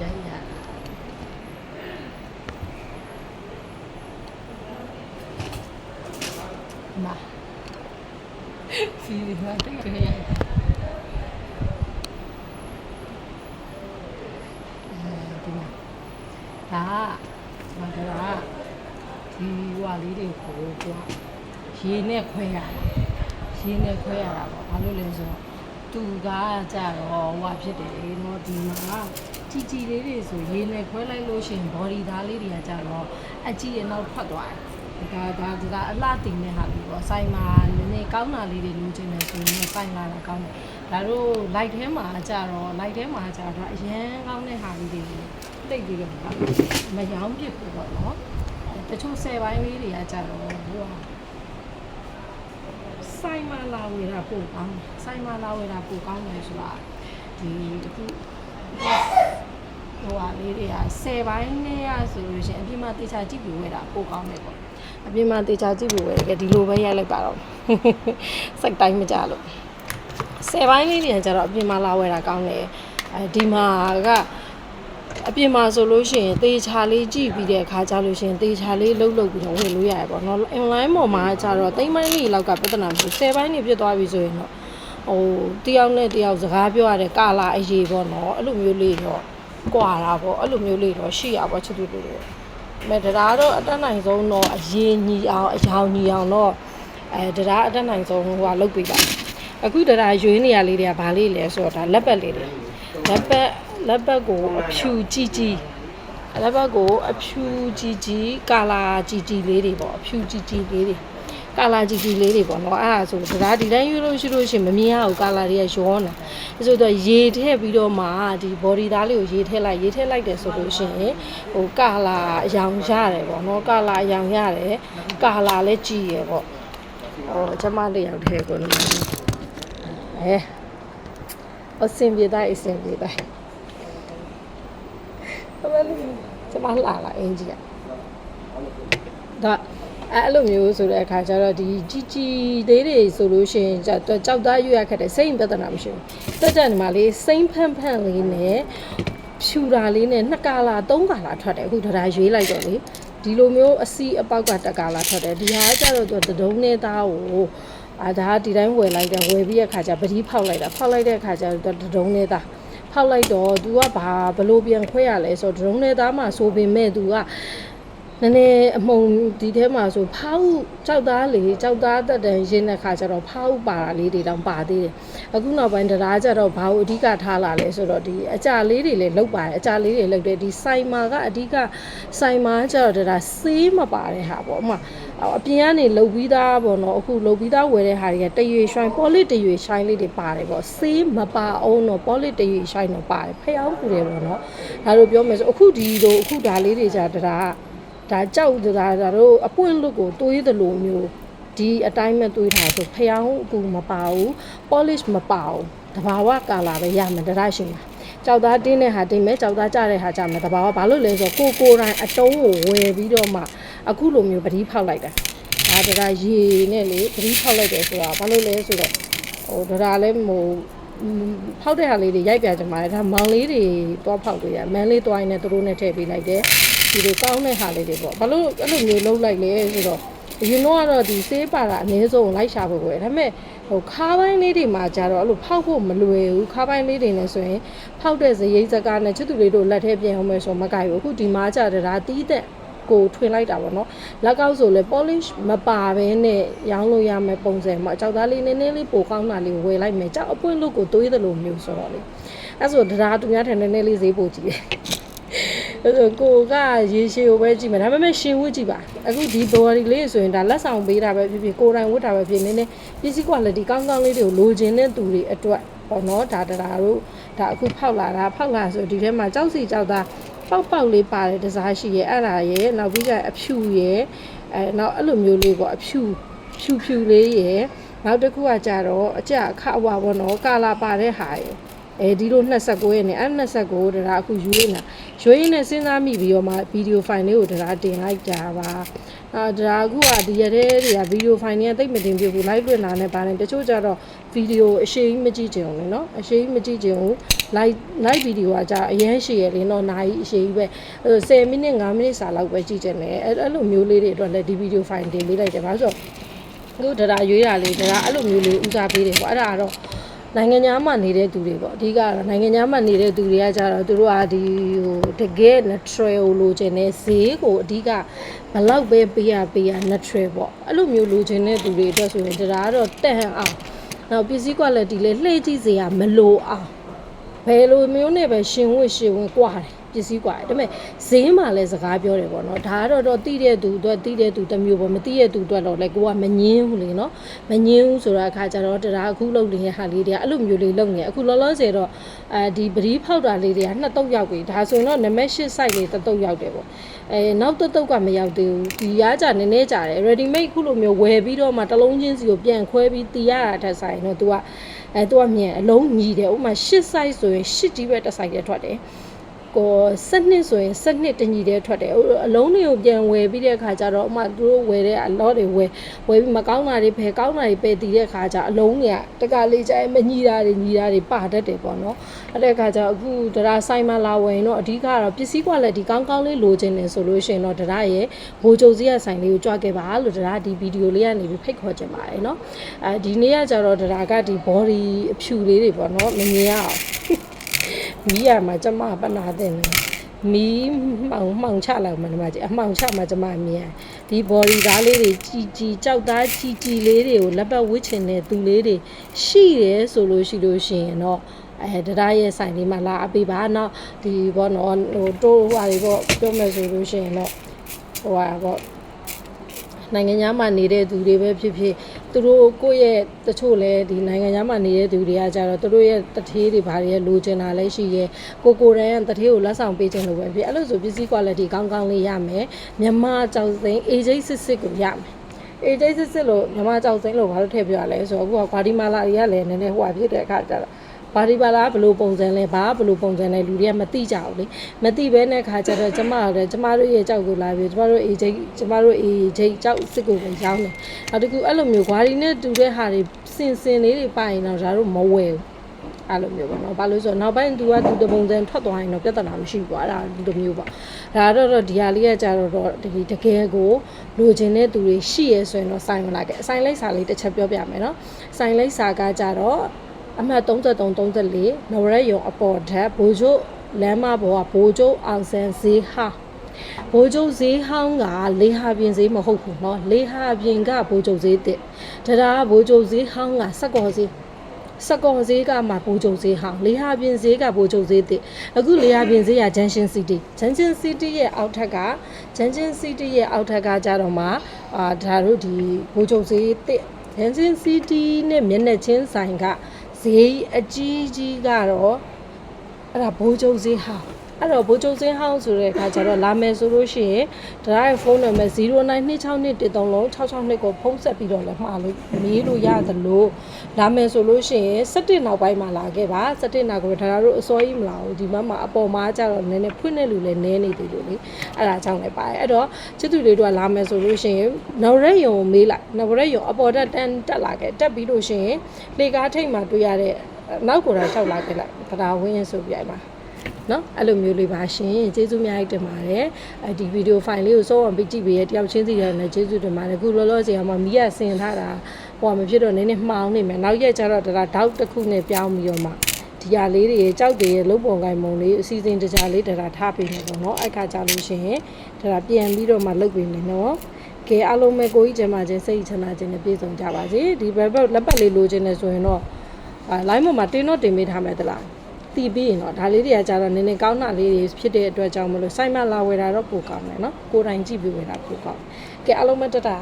ရိုက်ရမာစီဒီမှာတက်ရရအဲဒီမှာဒါမကရာဒီဝါလေးတွေကိုကရေနဲ့ခွဲရတာရေနဲ့ခွဲရတာပေါ့ဘာလို့လဲဆိုတော့ သူကကြတော့ဟိုဟာဖြစ်တယ်နော်ဒီမှာជីជីလေးတွေဆိုရေနယ်ခွဲလိုက်လို့ရှင် body သားလေးတွေကကြတော့အကြည့်ရနောက်ထွက်သွားတယ်ဒါဒါဒါအလှတင်တဲ့ဟာပြီးတော့ဆိုင်မှာနည်းနည်းကောင်းတာလေးတွေလိုချင်တယ်ဆိုရင်ဆိုင်လာတာကောင်းတယ်ဒါတို့ light ထဲမှာကြတော့ light ထဲမှာကြတော့အရန်ကောင်းတဲ့ဟာလေးတွေတိတ်ပြီးတော့မရောင်းပြစ်ဘူးပေါ့နော်တချို့ဆယ်ပိုင်းလေးတွေကကြတော့ဟိုဟာ လာဝယ်တာပို့ကောင်းတယ်ဆိုင်မှာလာဝယ်တာပို့ကောင်းတယ်ဆိုတာဒီတခုဟိုဟာလေးတွေက10ပိုင်းနဲ့ရဆိုလို့ရှိရင်အပြင်မှာတေချာကြည့်ပြီးဝယ်တာပို့ကောင်းတယ်ပေါ့အပြင်မှာတေချာကြည့်ပြီးဝယ်တယ်ဒီလိုပဲရိုက်လိုက်ပါတော့စိတ်တိုင်းမကြလို့10ပိုင်းလေးတွေကကြတော့အပြင်မှာလာဝယ်တာကောင်းတယ်အဲဒီမှာက အပြင်မှာဆိုလို့ရှိရင်တေချာလေးကြည့်ပြီးတဲ့အခါကျလို့ရှိရင်တေချာလေးလှုပ်လှုပ်ပြီးတော့ဝယ်လို့ရတယ်ပေါ့နော် online ပေါ်မှာကျတော့တိမ့်ပိုင်းလေးလောက်ကပြဿနာမရှိ10ပိုင်းနေဖြစ်သွားပြီဆိုရင်တော့ဟိုတယောက်နဲ့တယောက်စကားပြောရတဲ့ကာလာအရေးပေါ့နော်အဲ့လိုမျိုးလေးတော့ကွာတာပေါ့အဲ့လိုမျိုးလေးတော့ရှိရပါချစ်သူတို့မဲ့တရားတော့အတက်နိုင်ဆုံးတော့အရေးညီအောင်အယောင်ညီအောင်တော့အဲတရားအတက်နိုင်ဆုံးဟိုကလုပ်ပေးပါအခုတရားရွေးနေရလေးတွေကဘာလေးလဲဆိုတော့ဒါလက်ပတ်လေးတွေလက်ပတ် လက်ပတ်ကိုအဖြူကြည့်ကြည့်လက်ပတ်ကိုအဖြူကြည့်ကြည့်ကာလာကြည့်ကြည့်လေးတွေပေါ့အဖြူကြည့်ကြည့်လေးတွေကာလာကြည့်ကြည့်လေးတွေပေါ့နော်အဲ့ဒါဆိုတရားဒီတိုင်းရွေးလို့ရှိလို့ရှိရင်မမြင်ရဘူးကာလာတွေကရောနေတာအဲဆိုတော့ရေထည့်ပြီးတော့မှဒီ body သားလေးကိုရေထည့်လိုက်ရေထည့်လိုက်တယ်ဆိုလို့ရှိရင်ဟိုကာလာအယောင်ရတယ်ပေါ့နော်ကာလာအယောင်ရတယ်ကာလာလည်းကြည့်ရပေါ့ဟောကျမလေးရောက်ထဲကိုနော်အဲအစင်ပြေတိုင်းအစင်ပြေတိုင်းအ မလေးကျမလာလာအင်ကြီးကဒါအဲ့လိုမျိုးဆိုတဲ့အခါကျတော့ဒီကြီးကြီးသေးတွေဆိုလို့ရှိရင်ကြောက်သားရွရခက်တယ်စိတ်ပြဿနာမရှိဘူးတက်တက်ဒီမှာလေးစိမ့်ဖန့်ဖန့်လေးနဲ့ဖြူတာလေးနဲ့နှစ်ကာလာသုံးကာလာထွက်တယ်အခုဒါရွေးလိုက်တော့လေဒီလိုမျိုးအစီအပေါက်ကတကာလာထွက်တယ်ဒီဟာကျတော့သူတဒုံးနဲ့သားကိုအာဒါဒီတိုင်းဝယ်လိုက်တယ်ဝယ်ပြီးတဲ့အခါကျပတိဖောက်လိုက်တာဖောက်လိုက်တဲ့အခါကျတော့တဒုံးနဲ့သား ဖောက်လိုက်တော့ तू ကဘာဘလို့ပြန်ခွဲရလဲဆိုတော့ဒရုန်းနဲ့သားမှဆိုပေမဲ့ तू ကနည်းနည်းအမုံဒီထဲမှာဆိုဖောက်ကြောက်သားလေကြောက်သားတက်တန်ရင်းတဲ့ခါကျတော့ဖောက်ပါတာလေးတွေတောင်ပါသေးတယ်အခုနောက်ပိုင်းတရားကျတော့ဘာလို့အဓိကထားလာလဲဆိုတော့ဒီအကြလေးတွေလည်းလုတ်ပါတယ်အကြလေးတွေလုတ်တယ်ဒီဆိုင်မာကအဓိကဆိုင်မာကျတော့တရားဆေးမပါတဲ့ဟာပေါ့အမ အပြင်ကနေလုတ်ပြီးသားပေါ့နော်အခုလုတ်ပြီးသားဝယ်တဲ့ဟာတွေကတရွေရွှိုင်းပေါ်လစ်တရွေရှိုင်းလေးတွေပါတယ်ပေါ့ဆေးမပါအောင်တော့ပေါ်လစ်တရွေရှိုင်းတော့ပါတယ်ဖျောင်းပူတယ်ပေါ့နော်ဒါလိုပြောမယ်ဆိုအခုဒီလိုအခုဒါလေးတွေじゃတရားဒါကြောက်ဒါဒါတို့အပွင့်လွတ်ကိုတွေးသလိုမျိုးဒီအတိုင်းမဲ့တွေးထားဆိုဖျောင်းအပူမပါဘူး polish မပါဘူးတဘာဝကာလာပဲရမယ်တရားရှိမှာ ကြောက်သားတင်းတဲ့ဟာတင်းမယ်ကြောက်သားကြတဲ့ဟာကြမယ်တဘာဝဘာလို့လဲဆိုတော့ကိုကိုတိုင်းအတုံးကိုဝယ်ပြီးတော့မှအခုလိုမျိုးပတိဖောက်လိုက်တာဒါတရားရေနဲ့လေပတိဖောက်လိုက်တယ်ဆိုတာဘာလို့လဲဆိုတော့ဟိုတရားလည်းဟိုဖောက်တဲ့ဟာလေးတွေရိုက်ပြကြမှာလေဒါမောင်လေးတွေတွားဖောက်လို့ရမန်းလေးတွားရင်းနဲ့သူတို့နဲ့ထည့်ပေးလိုက်တယ်ဒီလိုကောင်းတဲ့ဟာလေးတွေပေါ့ဘာလို့အဲ့လိုမျိုးလုပ်လိုက်လဲဆိုတော့အရင်တော့ကတော့ဒီဆေးပါတာအနည်းဆုံးလိုက်ရှာဖို့ပဲဒါပေမဲ့ ဟိုခါးပိုင်းလေးတွေမှာကြတော့အဲ့လိုဖောက်ဖို့မလွယ်ဘူးခါးပိုင်းလေးတွေနဲ့ဆိုရင်ဖောက်တဲ့ဇရိတ်စကားနဲ့ချစ်သူလေးတို့လက်ထဲပြင်အောင်မယ်ဆိုမကြိုက်ဘူးအခုဒီမှာကြတဲ့ဒါတီးတဲ့ကိုထွင်လိုက်တာပေါ့နော်လက်ကောက်ဆိုလဲ polish မပါဘဲနဲ့ရောင်းလို့ရမယ်ပုံစံမှာအကြောက်သားလေးနည်းနည်းလေးပိုကောင်းတာလေးဝယ်လိုက်မယ်ကြောက်အပွင့်လို့ကိုတွေးသလိုမျိုးဆိုတော့လေအဲ့ဆိုတရားသူများထန်နည်းနည်းလေးဈေးပို့ကြည့်တယ်အဲ့ဆို ကိုကရေရှည်ကိုပဲကြည့်မယ်ဒါပေမဲ့ရှင်ဝတ်ကြည့်ပါအခုဒီ body လေးဆိုရင်ဒါလက်ဆောင်ပေးတာပဲဖြစ်ဖြစ်ကိုယ်တိုင်ဝတ်တာပဲဖြစ်နည်းနည်းပစ္စည်း quality ကောင်းကောင်းလေးတွေကိုလိုချင်တဲ့သူတွေအတွက်ပေါ့နော်ဒါတရားတို့ဒါအခုဖောက်လာတာဖောက်လာဆိုဒီထဲမှာကြောက်စီကြောက်သားပေါက်ပေါက်လေးပါတယ်တစားရှိရဲ့အဲ့ဒါရဲ့နောက်ပြီးကြအဖြူရဲ့အဲနောက်အဲ့လိုမျိုးလေးပေါ့အဖြူဖြူဖြူလေးရဲ့နောက်တစ်ခုကကြတော့အကြအခအဝါပေါ့နော်ကာလာပါတဲ့ဟာရဲ့ အဲဒီလို29ရက်နေအဲ့29တရားအခုယူနေတာရွေးနေစဉ်းစားမိပြီးတော့မှဗီဒီယိုဖိုင်လေးကိုတရားတင်လိုက်တာပါအာတရားအခုကဒီရက်တဲ့တွေကဗီဒီယိုဖိုင်တွေကတိတ်မတင်ပြဘူး live လွှင့်တာနဲ့ပါတယ်တချို့ကြတော့ဗီဒီယိုအရှိကြီးမကြည့်ကြအောင်လေနော်အရှိကြီးမကြည့်ကြအောင် live live ဗီဒီယိုကကြာအရင်ရှိရလေနော်နာကြီးအရှိကြီးပဲ10မိနစ်5မိနစ်စာလောက်ပဲကြည့်ကြတယ်အဲ့အဲ့လိုမျိုးလေးတွေအတွက်လည်းဒီဗီဒီယိုဖိုင်တင်ပေးလိုက်တယ်ဘာလို့ဆိုတော့အခုတရားရွေးတာလေးတရားအဲ့လိုမျိုးလေးဦးစားပေးတယ်ပေါ့အဲ့ဒါကတော့ နိုင်ငံသားမှနေတဲ့သူတွေပေါ့အဓိကတော့နိုင်ငံသားမှနေတဲ့သူတွေကကြတော့သူတို့ကဒီဟိုတကယ် natural လိုချင်တဲ့ဈေးကိုအဓိကဘလောက်ပဲပေးရပေးရ natural ပေါ့အဲ့လိုမျိုးလိုချင်တဲ့သူတွေအတွက်ဆိုရင်တရားတော့တက်ဟန်အောင်နောက်ပစ္စည်း quality လေးလှည့်ကြည့်စရာမလိုအောင်ဘယ်လိုမျိုးနဲ့ပဲရှင်ဝတ်ရှင်ဝင်ကြွားတယ် ပစ္စည်းกว่าတယ်ဒါပေမဲ့ဈေးမှလည်းစကားပြောတယ်ပေါ့နော်ဒါကတော့တော့တိတဲ့သူအတွက်တိတဲ့သူတစ်မျိုးပေါ့မတိတဲ့သူအတွက်တော့လေကိုကမငင်းဘူးလေနော်မငင်းဘူးဆိုတော့အခါကျတော့တရားအခုလုပ်နေတဲ့ဟာလေးတွေကအဲ့လိုမျိုးလေးလုပ်နေအခုလောလောဆယ်တော့အဲဒီပရီးဖောက်တာလေးတွေကနှစ်တုပ်ရောက်ပြီဒါဆိုရင်တော့နံပါတ်8 site လေးတစ်တုပ်ရောက်တယ်ပေါ့အဲနောက်တစ်တုပ်ကမရောက်သေးဘူးဒီရားကြနည်းနည်းကြတယ် ready made ခုလိုမျိုးဝယ်ပြီးတော့မှတစ်လုံးချင်းစီကိုပြန်ခွဲပြီးတီးရတာထက်ဆိုင်တော့ तू ကအဲသူကမြန်အလုံးညီတယ်ဥပမာ8 size ဆိုရင်8ကြီးပဲတစ် size ရထွက်တယ် ကို7နှစ်ဆိုရင်7နှစ်တညီတဲ့ထွက်တယ်အလုံးတွေကိုပြန်ဝယ်ပြီးတဲ့အခါကျတော့ဥမာသူတို့ဝယ်တဲ့အလော့တွေဝယ်ဝယ်ပြီးမကောင်းတာတွေဖယ်ကောင်းတာတွေပယ်တည်တဲ့အခါကျအလုံးတွေကတကလေးကျမညီတာတွေညီတာတွေပါတတ်တယ်ပေါ့နော်အဲ့တဲ့အခါကျအခုဒရာဆိုင်မှာလာဝယ်ရင်တော့အဓိကကတော့ပစ္စည်း quality ကောင်းကောင်းလေးလိုချင်တယ်ဆိုလို့ရှိရင်တော့ဒရာရဲ့ဘိုးချုပ်စည်းရဆိုင်လေးကိုကြွခဲ့ပါလို့ဒရာဒီဗီဒီယိုလေးကနေပြီးဖိတ်ခေါ်ချင်ပါတယ်နော်အဲဒီနေ့ကကျတော့ဒရာကဒီ body အဖြူလေးတွေပေါ့နော်မမြင်ရအောင် မီးရမှာကျမပနာတဲ့နေမီးမှောင်မှောင်ချလိုက်မှဒီမှာအမှောင်ချမှာကျမမြင်ဒီ body သားလေးတွေជីជីကြောက်သားជីជីလေးတွေကိုလက်ပတ်ဝစ်ချင်တဲ့သူလေးတွေရှိတယ်ဆိုလို့ရှိလို့ရှိရင်တော့အဲတရားရဲ့ဆိုင်လေးမှာလာအပေးပါတော့ဒီဘောနော်ဟိုတိုးဟွာတွေပေါ့ပြောမယ်ဆိုလို့ရှိရင်တော့ဟိုဟာပေါ့နိုင်ငံသားမှာနေတဲ့သူတွေပဲဖြစ်ဖြစ် သူတို့ကိုယ့်ရဲ့တချို့လဲဒီနိုင်ငံသားမှာနေတဲ့သူတွေကကြတော့သူတို့ရဲ့တထေးတွေဘာတွေရဲ့လိုချင်တာလဲရှိရဲ့ကိုကိုရန်တထေးကိုလက်ဆောင်ပေးခြင်းလို့ပဲဖြစ်အဲ့လိုဆိုပစ္စည်း quality ကောင်းကောင်းလေးရမယ်မြန်မာကြောက်စိမ်း AJ စစ်စစ်ကိုရမယ်အေးတိတ်စစ်စစ်လို့မြန်မာကြောက်စိမ်းလို့ဘာလို့ထည့်ပြရလဲဆိုတော့အခုကဂွာဒီမာလာတွေကလည်းနည်းနည်းဟိုဟာဖြစ်တဲ့အခါကျတော့ ဘာဒီပါလာဘလို့ပုံစံလဲဘာဘလို့ပုံစံလဲလူတွေကမသိကြဘူးလေမသိဘဲနဲ့ခါကျတော့ကျမတို့ကျမတို့ရဲ့ကြောက်ကိုလာပြီးကျမတို့အေးချိတ်ကျမတို့အေးချိတ်ကြောက်စစ်ကိုပဲရောင်းတယ်နောက်တစ်ခုအဲ့လိုမျိုးဂွာဒီနဲ့တူတဲ့ဟာတွေစင်စင်လေးတွေပါရင်တော့ဒါတို့မဝယ်ဘူးအဲ့လိုမျိုးပေါ့နော်ဘာလို့ဆိုတော့နောက်ပိုင်း तू က तू တပုံစံထွက်သွားရင်တော့ပြဿနာမရှိဘူးကွာအဲ့ဒါဒီလိုမျိုးပေါ့ဒါတော့တော့ဒီဟာလေးကကြတော့တော့ဒီတကယ်ကိုလိုချင်တဲ့သူတွေရှိရဲဆိုရင်တော့စိုင်းမလာခဲ့အစိုင်းလိုက်စာလေးတစ်ချက်ပြောပြမယ်နော်စိုင်းလိုက်စာကကြတော့ အမှတ်33 34နဝရက်ယုံအပေါ်ဓာတ်ဘိုးကျိုးလမ်းမပေါ်ကဘိုးကျိုးအောင်ဆန်းဈေးဟာဘိုးကျုပ်ဈေးဟောင်းကလေးဟာပြင်ဈေးမဟုတ်ဘူးเนาะလေးဟာပြင်ကဘိုးကျုပ်ဈေးတစ်တရားဘိုးကျုပ်ဈေးဟောင်းကစက်ကော်ဈေးစက်ကော်ဈေးကမှဘိုးကျုပ်ဈေးဟောင်းလေးဟာပြင်ဈေးကဘိုးကျုပ်ဈေးတစ်အခုလေးဟာပြင်ဈေးကဂျန်ရှင်စီတီဂျန်ရှင်စီတီရဲ့အောက်ထက်ကဂျန်ရှင်စီတီရဲ့အောက်ထက်ကကြတော့မှအာဒါတို့ဒီဘိုးကျုပ်ဈေးတစ်ဂျန်ရှင်စီတီနဲ့မျက်နှာချင်းဆိုင်က ဈေးအကြီးကြီးကတော့အဲ့ဒါဘိုးကျုပ်ဈေးဟောင်း အဲ့တော့ဘိုးချုပ်စင်းဟောင်းဆိုတဲ့အခါကျတော့လာမယ်ဆိုလို့ရှိရင်ဒါရဲ့ဖုန်းနံပါတ်0926136662ကိုဖုန်းဆက်ပြီးတော့လည်းမှားလို့မေးလို့ရတယ်လို့လာမယ်ဆိုလို့ရှိရင်17နောက်ပိုင်းမှာလာခဲ့ပါ17နောက်ကဒါတို့အစောကြီးမလာဘူးဒီမှာမှာအပေါ်မှာကျတော့နည်းနည်းဖွင့်နေလူလည်းနည်းနေသေးလို့လေအဲ့ဒါကြောင့်လည်းပါတယ်အဲ့တော့ချစ်သူတွေတို့ကလာမယ်ဆိုလို့ရှိရင်နောက်ရက်ယုံကိုမေးလိုက်နောက်ရက်ယုံအပေါ်တက်တန်းတက်လာခဲ့တက်ပြီးလို့ရှိရင်လေကားထိတ်မှာတွေ့ရတဲ့နောက်ကိုယ်တိုင်လျှောက်လာခဲ့လိုက်တရားဝင်းရင်ဆိုပြိုင်ပါ နော်အဲ့လိုမျိုးလေးပါရှင်ကျေးဇူးများကြီးတင်ပါတယ်အဲဒီဗီဒီယိုဖိုင်လေးကိုစောအောင်ပြီးကြည့်ပေးရတယောက်ချင်းစီရတယ်လည်းကျေးဇူးတင်ပါတယ်အခုလောလောဆယ်မှာမီးရဆင်ထားတာဟိုကမဖြစ်တော့နည်းနည်းမှောင်နေမယ်နောက်ရက်ကျတော့ဒါတောက်တစ်ခုနဲ့ပြောင်းပြီးတော့မှဒီဟာလေးတွေကြောက်တွေလုံးပုံကိုင်မုံလေးအစီအစဉ်တကြားလေးဒါထားပေးနေပေါ့နော်အဲ့ခါကြလို့ရှိရင်ဒါပြန်ပြီးတော့မှလုပ်ပေးမယ်နော်ကဲအားလုံးပဲကိုကြီးကျမချင်းစိတ်ချမ်းသာခြင်းနဲ့ပြည့်စုံကြပါစေဒီဘက်ဘက်လက်ပတ်လေးလိုချင်နေဆိုရင်တော့အဲ line ပေါ်မှာတင်းတော့တင်ပေးထားမယ်တလား တီးပြီးရင်တော့ဒါလေးတွေကကြတော့နည်းနည်းကောင်းတာလေးတွေဖြစ်တဲ့အတွက်ကြောင့်မလို့စိုက်မလာဝယ်တာတော့ပိုကောင်းတယ်နော်ကိုယ်တိုင်ကြည့်ပြီးဝယ်တာပိုကောင်းကဲအားလုံးပဲတက်တာ